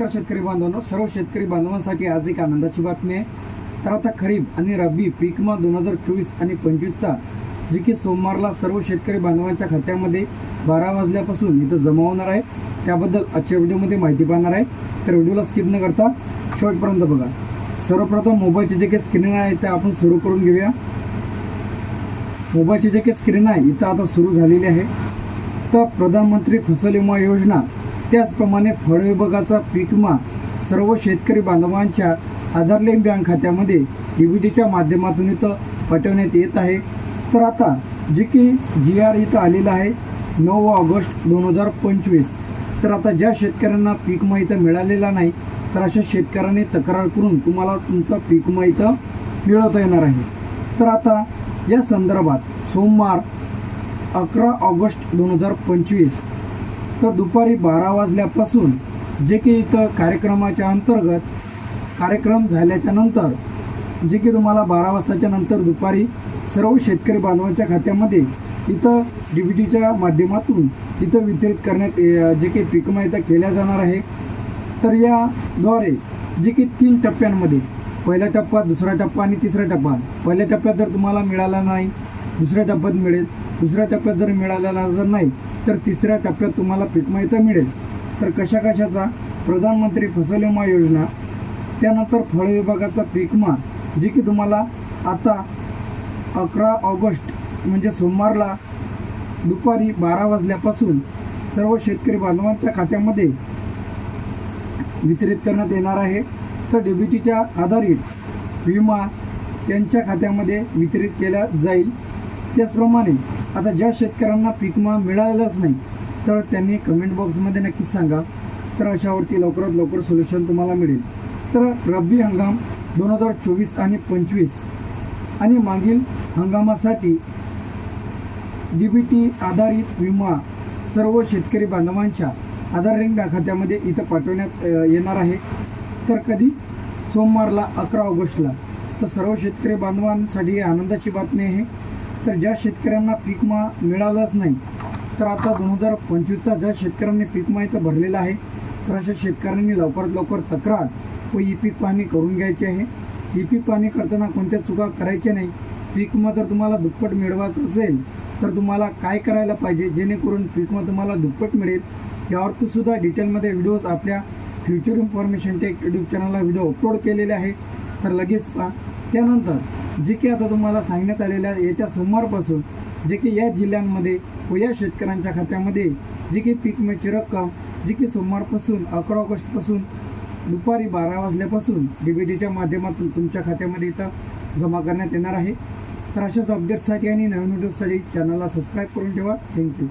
नमस्कार शेतकरी बांधवांनो सर्व शेतकरी बांधवांसाठी आज एक आनंदाची बातमी आहे. तर आता खरीप आणि रब्बी पीकमा दोन हजार चोवीस आणि पंचवीसचा जे की सोमवारला सर्व शेतकरी बांधवांच्या खात्यामध्ये बारा वाजल्यापासून इथं जमा होणार आहे. त्याबद्दल आजच्या व्हिडिओमध्ये माहिती पाहणार आहे. तर व्हिडिओला स्किप न करता शेवटपर्यंत बघा. सर्वप्रथम मोबाईलचे जे काही स्क्रीन आहे ते आपण सुरू करून घेऊया. मोबाईलची जे काही स्क्रीन आहे इथं आता सुरू झालेली आहे. तर प्रधानमंत्री फसल विमा योजना त्याचप्रमाणे फळ विभागाचा सर्व शेतकरी बांधवांच्या आधार बँक खात्यामध्ये डीबीटीच्या माध्यमातून इथं पाठवण्यात येत आहे. तर आता जे की जी आर इथं आलेलं आहे नऊ ऑगस्ट दोन हजार पंचवीस. तर आता ज्या शेतकऱ्यांना पीक इथं मिळालेला नाही तर अशा शेतकऱ्यांनी तक्रार करून तुम्हाला तुमचा पीक इथं मिळवता येणार आहे. तर आता या संदर्भात सोमवार अकरा ऑगस्ट दोन हजार पंचवीस तर दुपारी बारा वाजल्यापासून जे की इथं कार्यक्रमाच्या अंतर्गत कार्यक्रम झाल्याच्यानंतर जे की तुम्हाला बारा वाजताच्या नंतर दुपारी सर्व शेतकरी बांधवांच्या खात्यामध्ये इथं डी बी टीच्या माध्यमातून इथं वितरित करण्यात जे काही पीकमा इथं केल्या जाणार आहे. तर याद्वारे जे की तीन टप्प्यांमध्ये पहिला टप्पा दुसरा टप्पा आणि तिसरा टप्पा. पहिल्या टप्प्यात जर तुम्हाला मिळाला नाही दुसऱ्या टप्प्यात मिळेल. दुसऱ्या टप्प्यात जर मिळालेला जर नाही तर तिसऱ्या टप्प्यात तुम्हाला पीकमा मिळेल. तर कशा कशाचा? प्रधानमंत्री फसल विमा योजना त्यानंतर फळ विभागाचा पीकमा जे की तुम्हाला आता अकरा ऑगस्ट म्हणजे सोमवारला दुपारी बारा वाजल्यापासून सर्व शेतकरी बांधवांच्या खात्यामध्ये वितरित करण्यात येणार आहे. तर डीबीटीच्या आधारित विमा त्यांच्या खात्यामध्ये वितरित केला जाईल. त्याचप्रमाणे आता ज्या शेतकऱ्यांना पीकमा मिळालेलाच नाही तर त्यांनी कमेंट बॉक्समध्ये नक्कीच सांगा. तर अशावरती लवकरात लवकर सोल्युशन तुम्हाला मिळेल. तर रब्बी हंगाम दोन हजार चोवीस आणि पंचवीस आणि मागील हंगामासाठी डी बी टी आधारित विमा सर्व शेतकरी बांधवांच्या आधार लिंक बँक खात्यामध्ये इथं पाठवण्यात येणार आहे. तर कधी? सोमवारला अकरा ऑगस्टला. तर सर्व शेतकरी बांधवांसाठी आनंदाची बातमी आहे. तर ज्या शेतकऱ्यांना पीक मिळालाच नाही तर आता दोन हजार पंचवीसचा ज्या शेतकऱ्यांनी पीक इथं भरलेला आहे तर अशा शेतकऱ्यांनी लवकरात लवकर तक्रार व ई पीक पाहणी करून घ्यायची आहे. ई पीक पाहणी करताना कोणत्या चुका करायच्या नाही पीक विमा जर तुम्हाला दुप्पट मिळवायचं असेल तर तुम्हाला काय करायला पाहिजे जेणेकरून पीक विमा तुम्हाला दुप्पट मिळेल यावरती सुद्धा डिटेलमध्ये व्हिडिओज आपल्या फ्युचर इन्फॉर्मेशन टेक यूट्यूब चॅनलला व्हिडिओ अपलोड केलेले आहे. तर लगेच पहा. त्यानंतर जे की आता तुम्हाला सांगण्यात आलेल्या येत्या सोमवारपासून जे की या जिल्ह्यांमध्ये व या शेतकऱ्यांच्या खात्यामध्ये जी की पीक विम्याची रक्कम जी की सोमवारपासून अकरा ऑगस्टपासून दुपारी बारा वाजल्यापासून डी बी टीच्या माध्यमातून तुमच्या खात्यामध्ये इथं जमा करण्यात येणार आहे. तर अशाच अपडेट्ससाठी आणि नवीन व्हिडिओसाठी चॅनलला सबस्क्राईब करून ठेवा. थँक्यू